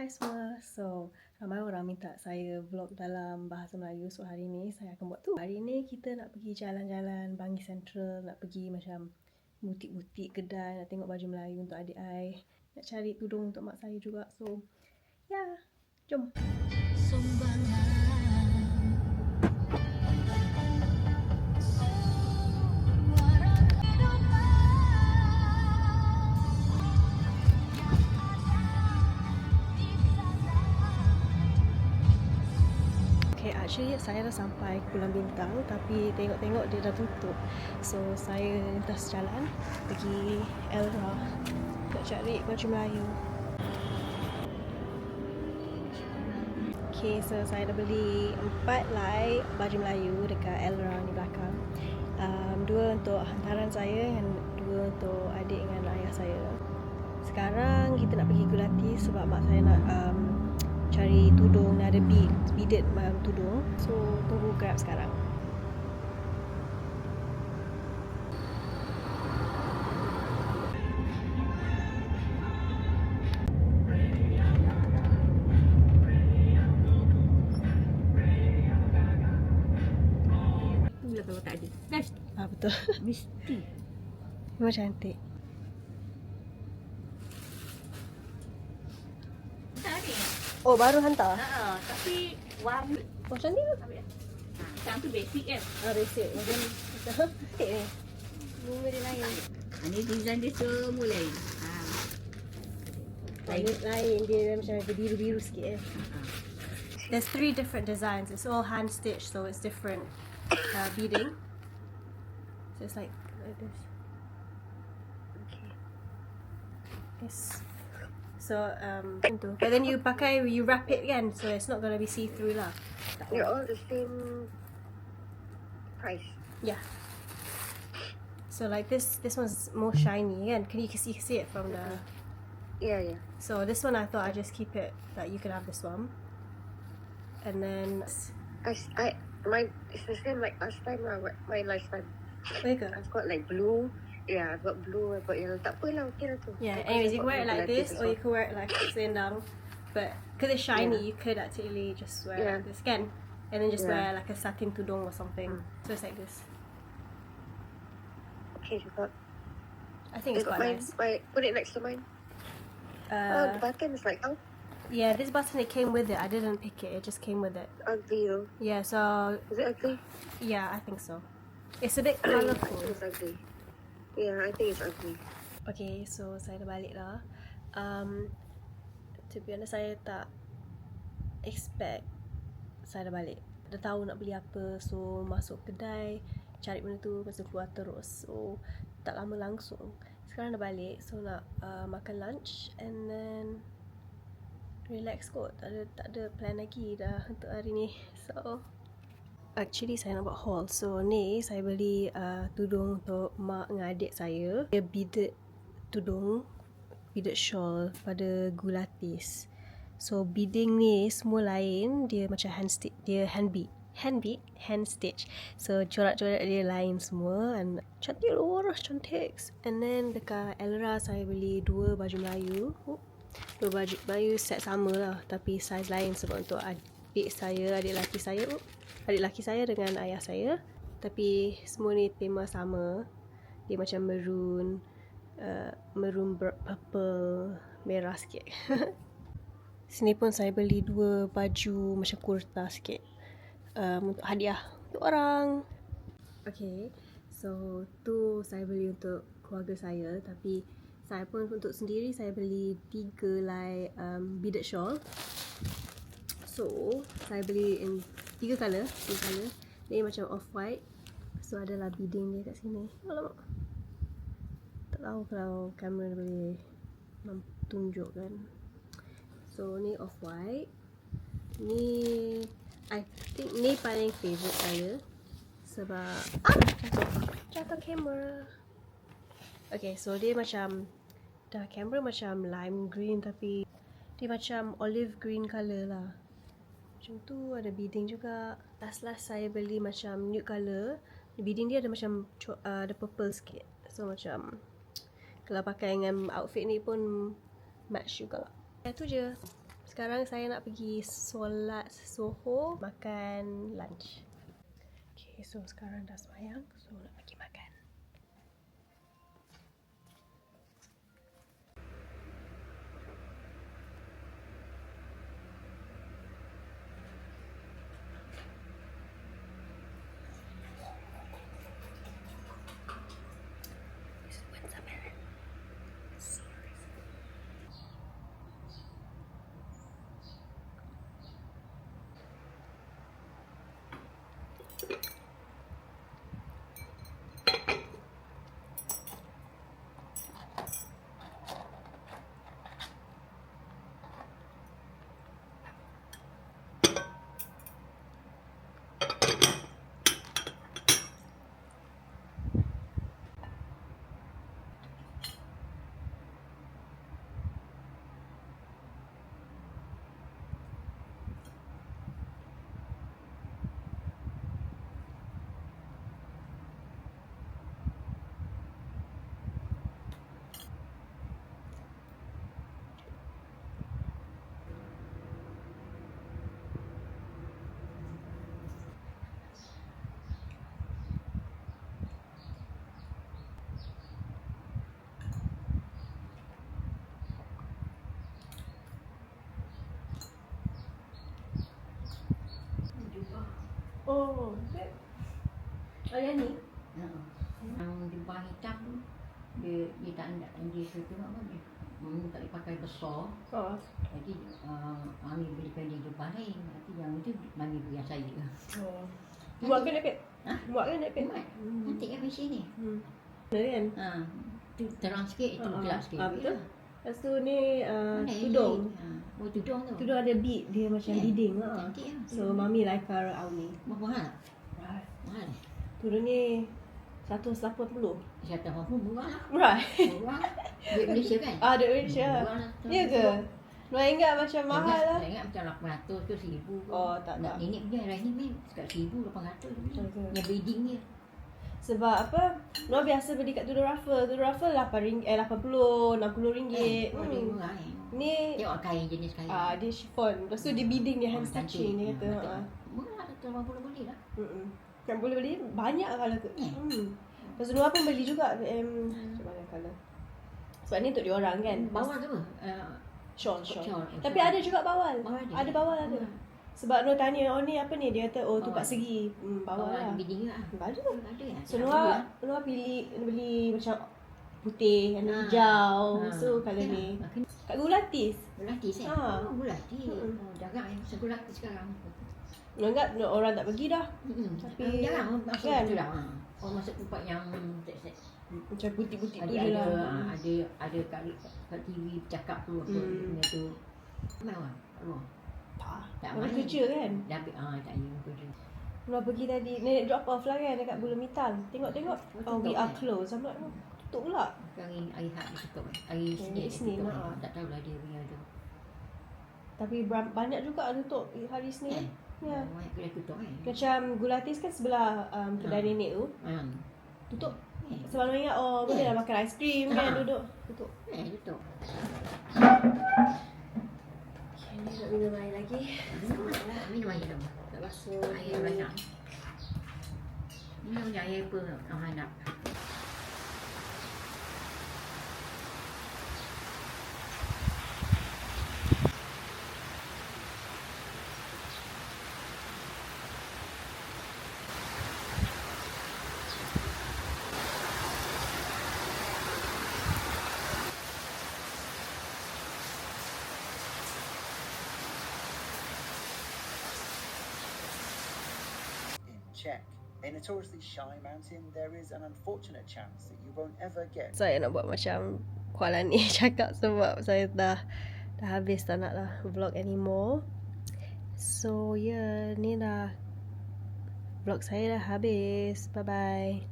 Hai semua. So, ramai orang minta saya vlog dalam bahasa Melayu. So, hari ni saya akan buat tu. Hari ni kita nak pergi jalan-jalan Bangi Central. Nak pergi macam butik-butik kedai. Nak tengok baju Melayu untuk adik I. Nak cari tudung untuk mak saya juga. So, ya. Yeah. Jom. Sumbangan. Actually saya dah sampai ke Pulau Bintang tapi tengok-tengok dia dah tutup. So saya lintas jalan pergi Elra nak cari baju Melayu. Okay, so saya dah beli empat lai baju Melayu dekat Elra ni belakang. Um, dua untuk hantaran saya dan dua untuk adik dengan ayah saya. Sekarang kita nak pergi Gulati sebab mak saya nak um, cari tudung ada bead beaded um, tudung so tunggu grab sekarang kalau tak ada. Ah betul. Mesti. Memang cantik. Oh baru hantar? Ha, tapi warna macam ni lah. Macam tu basic kan? Ah basic. Macam ni. Cantik ni. Bunga dia lain. Ha, ni design dia semua lain. Ha. Lain, lain. Dia macam ada biru-biru sikit eh. There's three different designs. It's all hand stitched, so it's different uh, beading. So it's like like this. Okay. It's So um. But then you pakai you wrap it again so it's not going to be see through lah. They're all the same price. Yeah. So like this this one's more shiny again. Can you see see it from the Yeah, yeah. So this one I thought I just keep it that you can have this one. And then I, I my it's the same like last time uh, my last time. Where I've got like blue Yeah, I've got blue, I've got yellow. Tak apa lah, okay lah tu. Yeah, anyways, you can wear it like this or you can wear it like sitting down. But because it's shiny, yeah. you could actually just wear yeah. like this again. And then just yeah. wear like a satin tudung or something. Mm. So it's like this. Okay, you got. I think it's quite mine, nice. My, put it next to mine. Uh, oh, the button is like, oh. Yeah, this button it came with it. I didn't pick it. It just came with it. Ugly though. Yeah, so. Is it ugly? Yeah, I think so. It's a bit colorful. it's ugly. Yeah, I think it's ugly. Okay, so saya dah balik lah. Um, to be honest, saya tak expect saya dah balik. Dah tahu nak beli apa, so masuk kedai, cari benda tu, lepas tu keluar terus. So, tak lama langsung. Sekarang dah balik, so nak uh, makan lunch and then relax kot. Tak ada, tak ada plan lagi dah untuk hari ni. So, actually saya nak buat haul. So ni saya beli uh, tudung untuk mak dengan adik saya. Dia beaded tudung, beaded shawl pada gulatis. So beading ni semua lain, dia macam hand stitch, dia hand bead. Hand bead, hand stitch. So corak-corak dia lain semua and cantik luar, cantik. And then dekat Elra saya beli dua baju Melayu. Dua baju Melayu set sama lah tapi size lain sebab untuk adik saya, adik lelaki saya adik lelaki saya dengan ayah saya. Tapi semua ni tema sama. Dia macam maroon uh, maroon purple merah sikit. Sini pun saya beli dua baju macam kurta sikit. Um, untuk hadiah untuk orang. Okay, so tu saya beli untuk keluarga saya. Tapi saya pun untuk sendiri saya beli tiga lai um, beaded shawl. So saya beli in tiga colour tiga colour. Ni macam off white. So adalah beading dia kat sini. Alamak. Tak tahu kalau kamera boleh tunjukkan. So ni off white. Ni I think ni paling favourite saya sebab ah jatuh jatuh kamera. Okay so dia macam dah kamera macam lime green tapi dia macam olive green colour lah macam tu ada beading juga last last saya beli macam nude colour beading dia ada macam uh, ada purple sikit so macam kalau pakai dengan outfit ni pun match juga lah tu je sekarang saya nak pergi solat Soho makan lunch. Okay, so sekarang dah semayang, so nak pergi makan. Oh, babe. Oh, yang ni? Ha. Yang jubah hitam tu dia dia tak nak dia tu tengok apa dia. Mami tak boleh pakai besar. Oh. Jadi uh, Mami belikan dia jubah lain. Nanti yang itu Mami beri yang saya. Oh. Muat ke nak, babe? Ha? Muat ke nak? Muat. Hmm. Nanti kan macam ni. Hmm. Benar kan? Ha. Tu terang sikit, itu ha. gelap sikit. Ah, betul. Ya. Lepas tu ni uh, Mana tudung. ni? Ha. Oh tudung tu. Tudung ada bead dia macam Eh, leading lah. Cantik lah. So mami like her awni. Berapa mahal? Right. Mahal. Tudung ni 180. Saya tak mampu murah lah. Right. Murah lah. Duit Malaysia kan? Ah, duit Malaysia. Murah lah. Ya ke? Nak ingat macam mahal lah. Saya ingat macam 800 ke 1000 ke. Oh, tak, Nak tak. nenek punya Rahim ni sekat 1800 je. Betul ke? Yang bidding dia. Sebab apa? Noh biasa beli kat Tudung Raffle. Tudung Raffle 8 ring eh 80, 60 ringgit. Oh, dia Hmm. murah eh. Ni Tengok kain jenis kain. ah dia chiffon. Lepas tu dia bidding dia hand Oh, stitching dia cantik. kata. Hmm, Ha. Murah lah, 80 boleh lah. Hmm. Yang boleh beli banyak kalau tu. Eh. Hmm. Lepas tu Noah pun beli juga um, macam mana colour. Sebab ni untuk diorang kan. Bawah tu apa? Uh, shawl, shawl. shawl. Tapi ada juga bawal. Ada. Ada bawal ada. Hmm. Sebab Noah tanya, oh ni apa ni? Dia kata, oh tu kat segi. Hmm, bawal Bawah lah. ada bidding lah. Ada. Ada ya. So Noah, Noah pilih beli macam putih, Ha. hijau. Ha. So Ya, ni. Kat Gulatis. Gulatis eh? Ha. Oh, gulatis. Mm-mm. Oh, jarang yang pasal gulatis sekarang. No, orang tak pergi dah. Mm-mm. Tapi- Ah, jarang masuk kan? tu dah. ha. Oh, masuk tempat yang. Macam putih-putih Ada tu je ada lah. ah, ada ada kat kat TV bercakap tu apa Hmm. tu. Mana orang? Kat luar. Tak. Tak Orang main. kerja kan. Dah ambil ah tak ya kerja. Noah pergi tadi. Nenek drop off lah kan dekat Bulu Mital. Tengok-tengok. Oh, Oh, we are kan? closed. I'm like, oh, tutup pula. Hari hari Had dia tutup. Hari Oh, ah. kan. Tak tahulah dia punya tu. Tapi banyak juga tutup hari Eh. Isnin. Ya. Oh, Banyak kedai tutup kan. Macam Gulatis kan sebelah um, kedai Ha. nenek tu. Hmm. Tutup. Eh, Sebab Noah ingat, oh boleh lah makan aiskrim kan Ha. duduk. Tutup. eh tutup. สู ให้อะไรนะนี่ยายยางเปื้อนเอาให้นับ check. A notoriously shy mountain, there is an unfortunate chance that you won't ever get Saya nak buat macam Kuala ni cakap sebab saya dah dah habis tak nak lah vlog anymore. So yeah, ni dah vlog saya dah habis. Bye bye.